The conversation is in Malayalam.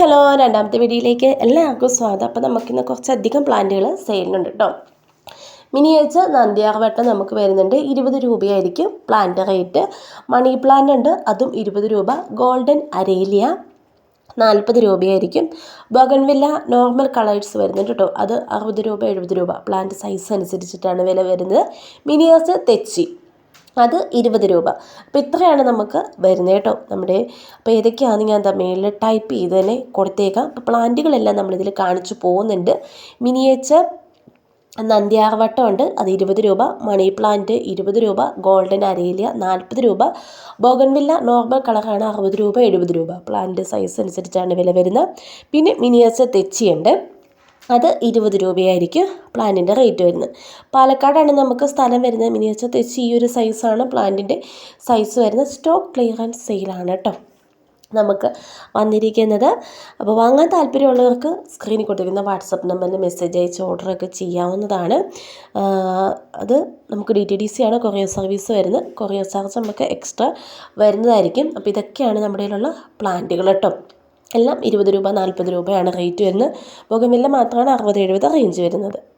ഹലോ രണ്ടാമത്തെ വീഡിയോയിലേക്ക് എല്ലാവർക്കും സ്വാഗതം. അപ്പോൾ നമുക്കിന്ന് കുറച്ചധികം പ്ലാന്റുകൾ സെയിലുണ്ട് കേട്ടോ. മിനിയേച്ചർ നന്ദിയാർവട്ടം നമുക്ക് വരുന്നുണ്ട്. ഇരുപത് രൂപയായിരിക്കും പ്ലാന്റ് റേറ്റ്. മണി പ്ലാന്റ് ഉണ്ട്. അതും ഇരുപത് രൂപ. ഗോൾഡൻ അരേലിയ നാൽപ്പത് രൂപയായിരിക്കും. ബഗൺവില്ല നോർമൽ കളേഴ്സ് വരുന്നുണ്ട് കേട്ടോ. അത് അറുപത് രൂപ എഴുപത് രൂപ. പ്ലാന്റ് സൈസ് അനുസരിച്ചിട്ടാണ് വില വരുന്നത്. മിനിയേഴ്സ് തെച്ചി. അത് ഇരുപത് രൂപ. അപ്പോൾ ഇത്രയാണ് നമുക്ക് വരുന്നത് കേട്ടോ. നമ്മുടെ അപ്പോൾ ഏതൊക്കെയാണെന്ന് ഞാൻ എന്താ മേളിൽ ടൈപ്പ് ചെയ്ത് തന്നെ കൊടുത്തേക്കാം. അപ്പോൾ പ്ലാന്റുകളെല്ലാം നമ്മളിതിൽ കാണിച്ചു പോകുന്നുണ്ട്. മിനിയേച്ചർ നന്ദ്യാർവട്ടം ഉണ്ട്. അത് ഇരുപത് രൂപ. മണി പ്ലാന്റ് ഇരുപത് രൂപ. ഗോൾഡൻ അരേലിയ നാൽപ്പത് രൂപ. ബോഗൻവില്ല നോർമൽ കളറാണ് അറുപത് രൂപ എഴുപത് രൂപ. പ്ലാന്റ് സൈസ് അനുസരിച്ചാണ് വില വരുന്നത്. പിന്നെ മിനിയേച്ചർ തെച്ചിയുണ്ട്. അത് ഇരുപത് രൂപയായിരിക്കും പ്ലാന്റിന്റെ റേറ്റ് വരുന്നത്. പാലക്കാടാണ് നമുക്ക് സ്ഥലം വരുന്നത്. മിനിയേച്ചർ തെച്ചി ഈ ഒരു സൈസാണ് പ്ലാന്റിന്റെ സൈസ് വരുന്നത്. സ്റ്റോക്ക് ക്ലിയറൻസ് സെയിലാണ് കേട്ടോ. നമുക്ക് വന്നിരിക്കുന്നത്. അപ്പോൾ വാങ്ങാൻ താല്പര്യമുള്ളവർക്ക് സ്ക്രീനിൽ കൊടുത്തിരിക്കുന്ന വാട്സപ്പ് നമ്പറിൽ മെസ്സേജ് അയച്ച് ഓർഡറൊക്കെ ചെയ്യാവുന്നതാണ്. അത് നമുക്ക് ഡി ടി ഡി സി ആണ് കൊറിയർ സർവീസ് വരുന്നത്. കൊറിയർ ചാർജ് നമുക്ക് എക്സ്ട്രാ വരുന്നതായിരിക്കും. അപ്പോൾ ഇതൊക്കെയാണ് നമ്മുടെ കയ്യിലുള്ള പ്ലാന്റുകൾ കേട്ടോ. എല്ലാം ഇരുപത് രൂപ നാൽപ്പത് രൂപയാണ് റേറ്റ് വരുന്നത്. ബൊഗമില്ല മാത്രമാണ് അറുപത് എഴുപത് റേഞ്ച് വരുന്നത്.